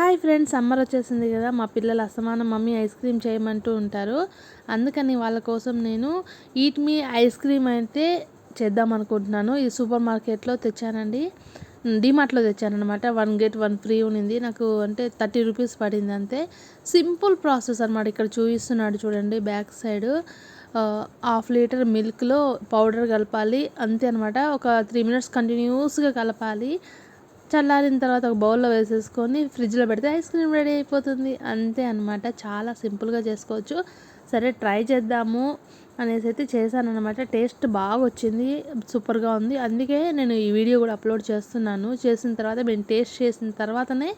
Hi friends summer వచ్చేసింది కదా మా పిల్లలు అసమానం మమ్మీ ఐస్ క్రీమ్ చేయమంటూ ఉంటారు. అందుకని వాళ్ళ కోసం నేను ఈట్ మీ ఐస్ క్రీమ్ అయితే చేద్దాం అనుకుంటున్నాను. ఈ సూపర్ మార్కెట్లో తెచ్చానండి. డిమార్ట్లో తెచ్చానమాట వన్ గెట్ వన్ ఫ్రీ ఉన్నింది. నాకు అంటే థర్టీ రూపీస్ పడింది అంతే. సింపుల్ ప్రాసెస్ అనమాట ఇక్కడ చూపిస్తున్నాడు చూడండి బ్యాక్ సైడ్. హాఫ్ లీటర్ మిల్క్లో పౌడర్ కలపాలి. అంతే అనమాట ఒక త్రీ మినిట్స్ కంటిన్యూస్గా కలపాలి. చల్లారిన తర్వాత ఒక బౌల్లో వేసేసుకొని ఫ్రిడ్జ్లో పెడితే ఐస్ క్రీమ్ రెడీ అయిపోతుంది. అంతే అనమాట చాలా సింపుల్గా చేసుకోవచ్చు. సరే ట్రై చేద్దాము అనేసి అయితే చేశాను అనమాట టేస్ట్ బాగా వచ్చింది సూపర్గా ఉంది. అందుకే నేను ఈ వీడియో కూడా అప్లోడ్ చేస్తున్నాను. చేసిన తర్వాత మేము టేస్ట్ చేసిన తర్వాతనే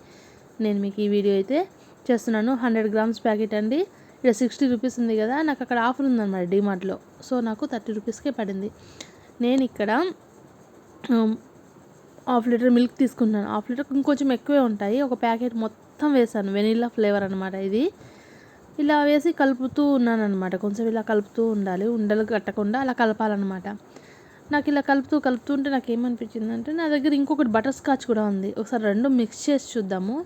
నేను మీకు ఈ వీడియో అయితే చేస్తున్నాను. హండ్రెడ్ గ్రామ్స్ ప్యాకెట్ అండి. ఇక్కడ సిక్స్టీ రూపీస్ ఉంది కదా. నాకు అక్కడ ఆఫర్ ఉందన్నమాట డిమార్ట్లో. సో నాకు థర్టీ రూపీస్కే పడింది. నేను ఇక్కడ హాఫ్ లీటర్ మిల్క్ తీసుకున్నాను. హాఫ్ లీటర్ ఇంకొంచెం ఎక్కువే ఉంటాయి. ఒక ప్యాకెట్ మొత్తం వేసాను. వెనీలా ఫ్లేవర్ అనమాట ఇది. ఇలా వేసి కలుపుతూ ఉన్నాను అనమాట కొంచెం ఇలా కలుపుతూ ఉండాలి. ఉండలు కట్టకుండా అలా కలపాలన్నమాట. నాకు ఇలా కలుపుతూ కలుపుతూ ఉంటే నాకు ఏమనిపించింది అంటే నా దగ్గర ఇంకొకటి బటర్ స్కాచ్ కూడా ఉంది. ఒకసారి రెండు మిక్స్ చేసి చూద్దాము.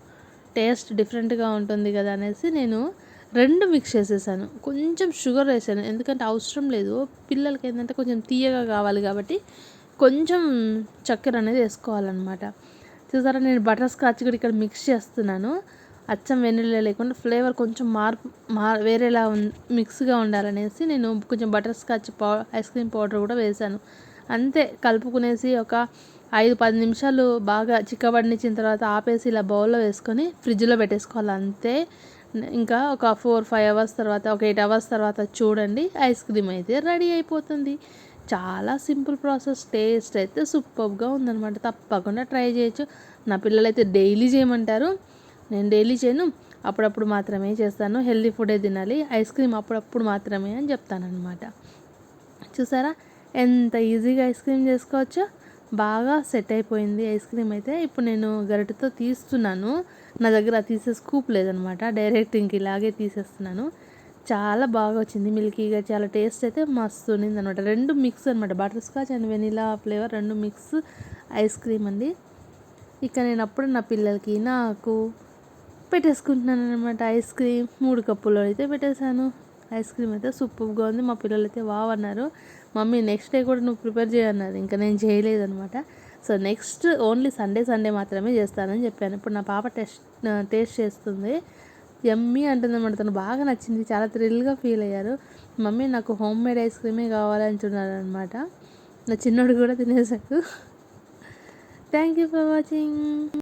టేస్ట్ డిఫరెంట్గా ఉంటుంది కదా అనేసి నేను రెండు మిక్స్ చేసేసాను. కొంచెం షుగర్ వేసాను. ఎందుకంటే అవసరం లేదు. పిల్లలకి ఏంటంటే కొంచెం తీయగా కావాలి కాబట్టి కొంచెం చక్కెర అనేది వేసుకోవాలన్నమాట. చూసారా నేను బటర్ స్కాచ్ కూడా ఇక్కడ మిక్స్ చేస్తున్నాను. అచ్చం వెన్నెల లేకుండా ఫ్లేవర్ కొంచెం మార్పు మా వేరేలా మిక్స్గా ఉండాలనేసి నేను కొంచెం బటర్ స్కాచ్ పౌ ఐస్ క్రీమ్ పౌడర్ కూడా వేసాను అంతే కలుపుకునేసి ఒక ఐదు పది నిమిషాలు బాగా చిక్కబడినిచ్చిన తర్వాత ఆపేసి ఇలా బౌల్లో వేసుకొని ఫ్రిడ్జ్లో పెట్టేసుకోవాలి అంతే. ఇంకా ఒక ఫోర్ ఫైవ్ అవర్స్ తర్వాత ఒక ఎయిట్ అవర్స్ తర్వాత చూడండి ఐస్ క్రీమ్ అయితే రెడీ అయిపోతుంది. చాలా సింపుల్ ప్రాసెస్ టేస్ట్ అయితే సూపర్గా ఉందనమాట తప్పకుండా ట్రై చేయొచ్చు. నా పిల్లలు అయితే డైలీ చేయమంటారు. నేను డైలీ చేయను. అప్పుడప్పుడు మాత్రమే చేస్తాను. హెల్దీ ఫుడే తినాలి ఐస్ క్రీమ్ అప్పుడప్పుడు మాత్రమే అని చెప్తానమాట చూసారా? ఎంత ఈజీగా ఐస్ క్రీమ్ చేసుకోవచ్చో. బాగా సెట్ అయిపోయింది ఐస్ క్రీమ్ అయితే. ఇప్పుడు నేను గరిటతో తీస్తున్నాను. నా దగ్గర తీసే స్కూప్ లేదనమాట డైరెక్ట్ ఇంక ఇలాగే తీసేస్తున్నాను. చాలా బాగా వచ్చింది మిల్కీగా చాలా టేస్ట్ అయితే మస్తు ఉన్నింది అనమాట రెండు మిక్స్ అనమాట butter scotch and vanilla flavour రెండు మిక్స్ ఐస్ క్రీమ్ అండి. ఇక నేను అప్పుడు నా పిల్లలకి నాకు పెట్టేసుకుంటున్నాను అనమాట ఐస్ క్రీమ్. మూడు కప్పులు అయితే పెట్టేశాను. ఐస్ క్రీమ్ అయితే సూపర్గా ఉంది. మా పిల్లలు అయితే వావ్ అన్నారు. మమ్మీ నెక్స్ట్ డే కూడా నువ్వు ప్రిపేర్ చేయన్నారు ఇంకా నేను చేయలేదనమాట so next only Sunday Sunday మాత్రమే చేస్తానని చెప్పాను. ఇప్పుడు నా పాప టెస్ట్ టేస్ట్ చేస్తుంది. ఎమ్మీ అంటుందన్నమాట. తను బాగా నచ్చింది. చాలా థ్రిల్గా ఫీల్ అయ్యారు. మమ్మీ నాకు హోమ్ మేడ్ ఐస్ క్రీమే కావాలి అనమాట నా చిన్నోడు కూడా తినేసాడు. Thank you for watching.